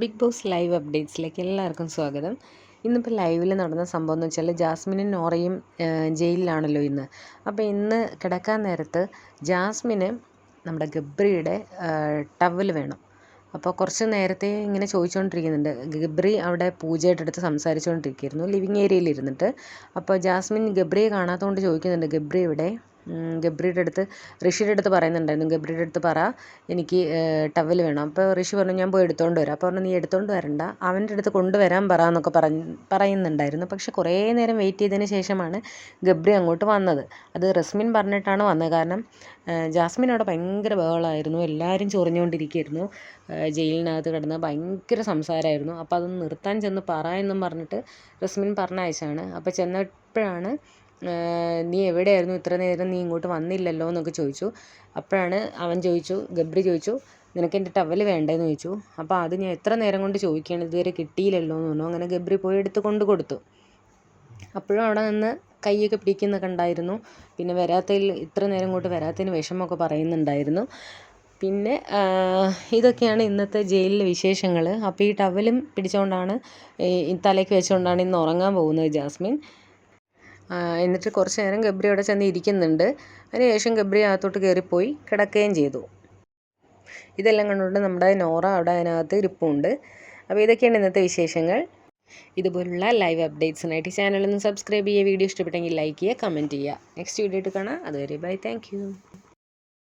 Big boss live അപ്ഡേറ്റ്സിലേക്ക് എല്ലാവർക്കും സ്വാഗതം. ഇന്നിപ്പോൾ ലൈവിൽ നടന്ന സംഭവം എന്ന് വെച്ചാൽ ജാസ്മിനും നോറയും ജയിലിലാണല്ലോ ഇന്ന്. അപ്പോൾ ഇന്ന് കിടക്കാൻ നേരത്ത് ജാസ്മിന് നമ്മുടെ ഗബ്രിയുടെ ടവൽ വേണം. അപ്പോൾ കുറച്ച് നേരത്തെ ഇങ്ങനെ ചോദിച്ചുകൊണ്ടിരിക്കുന്നുണ്ട് ഗബ്രി അവിടെ പൂജയുടെ അടുത്ത് സംസാരിച്ചുകൊണ്ടിരിക്കുകയായിരുന്നു ലിവിങ് ഏരിയയിൽ ഇരുന്നിട്ട്. അപ്പോൾ ജാസ്മിൻ ഗബ്രിയെ കാണാത്തതുകൊണ്ട് ചോദിക്കുന്നുണ്ട് ഗബ്രി ഇവിടെ ഗബ്രിയുടെ അടുത്ത് ഋഷിയുടെ അടുത്ത് പറയുന്നുണ്ടായിരുന്നു. ഗബ്രിയുടെ അടുത്ത് പറ എനിക്ക് ടവൽ വേണം. അപ്പോൾ ഋഷി പറഞ്ഞു ഞാൻ പോയി എടുത്തുകൊണ്ട് വരാം. അപ്പോൾ പറഞ്ഞു നീ എടുത്തുകൊണ്ട് വരണ്ട. അവന്റെ അടുത്ത് കൊണ്ടുവരാൻ പറ എന്നൊക്കെ പറഞ്ഞ് പറയുന്നുണ്ടായിരുന്നു. പക്ഷെ കുറേ നേരം വെയിറ്റ് ചെയ്തതിന് ശേഷമാണ് ഗബ്രി അങ്ങോട്ട് വന്നത്. അത് റസ്മിൻ പറഞ്ഞിട്ടാണ് വന്നത്. കാരണം ജാസ്മിൻ അവിടെ ഭയങ്കര ബഹളമായിരുന്നു എല്ലാവരും ചൊറിഞ്ഞുകൊണ്ടിരിക്കുകയായിരുന്നു. ജയിലിനകത്ത് കിടന്ന് ഭയങ്കര സംസാരമായിരുന്നു. അപ്പോൾ അതൊന്ന് നിർത്താൻ ചെന്ന് പറ എന്നും പറഞ്ഞിട്ട് റസ്മിൻ പറഞ്ഞയച്ചാണ് അപ്പോൾ ചെന്നപ്പോഴാണ് നീ എവിടെയായിരുന്നു? ഇത്ര നേരം നീ ഇങ്ങോട്ട് വന്നില്ലല്ലോ? എന്നൊക്കെ ചോദിച്ചു. അപ്പോഴാണ് അവൻ ചോദിച്ചു ഗബ്രി ചോദിച്ചു നിനക്ക് എന്റെ ടവൽ വേണ്ടേന്ന്? ചോദിച്ചു. അപ്പോൾ അത് ഞാൻ എത്ര നേരം കൊണ്ട് ചോദിക്കുകയാണ്? ഇതുവരെ കിട്ടിയില്ലല്ലോ? എന്ന് പറഞ്ഞു. അങ്ങനെ ഗബ്രി പോയി എടുത്ത് കൊണ്ട് കൊടുത്തു. അപ്പോഴും അവിടെ നിന്ന് കൈയൊക്കെ പിടിക്കുന്നൊക്കെ ഉണ്ടായിരുന്നു. പിന്നെ വരാത്തതിൽ ഇത്ര നേരം ഇങ്ങോട്ട് വരാത്തതിന് വിഷമമൊക്കെ പറയുന്നുണ്ടായിരുന്നു. പിന്നെ ഇതൊക്കെയാണ് ഇന്നത്തെ ജയിലിലെ വിശേഷങ്ങൾ അപ്പോൾ ഈ ടവലും പിടിച്ചുകൊണ്ടാണ് തലയ്ക്ക് വെച്ചുകൊണ്ടാണ് ഇന്ന് ഉറങ്ങാൻ പോകുന്നത് ജാസ്മിൻ. എന്നിട്ട് കുറച്ച് നേരം ഗബ്രി അവിടെ ചെന്ന് ഇരിക്കുന്നുണ്ട്. അതിനുശേഷം ഗബ്രി അകത്തോട്ട് കയറിപ്പോയി കിടക്കുകയും ചെയ്തു. ഇതെല്ലാം കണ്ടുകൊണ്ട് നമ്മുടെ നോറ അവിടെ അതിനകത്ത് ഇരിപ്പുണ്ട്. അപ്പോൾ ഇതൊക്കെയാണ് ഇന്നത്തെ വിശേഷങ്ങൾ. ഇതുപോലുള്ള ലൈവ് അപ്ഡേറ്റ്സിനായിട്ട് ചാനലൊന്ന് സബ്സ്ക്രൈബ് ചെയ്യുക. വീഡിയോ ഇഷ്ടപ്പെട്ടെങ്കിൽ ലൈക്ക് ചെയ്യുക കമന്റ് ചെയ്യുക. നെക്സ്റ്റ് വീഡിയോ ആയിട്ട് കാണാം. അതുവരെ ബൈ. താങ്ക്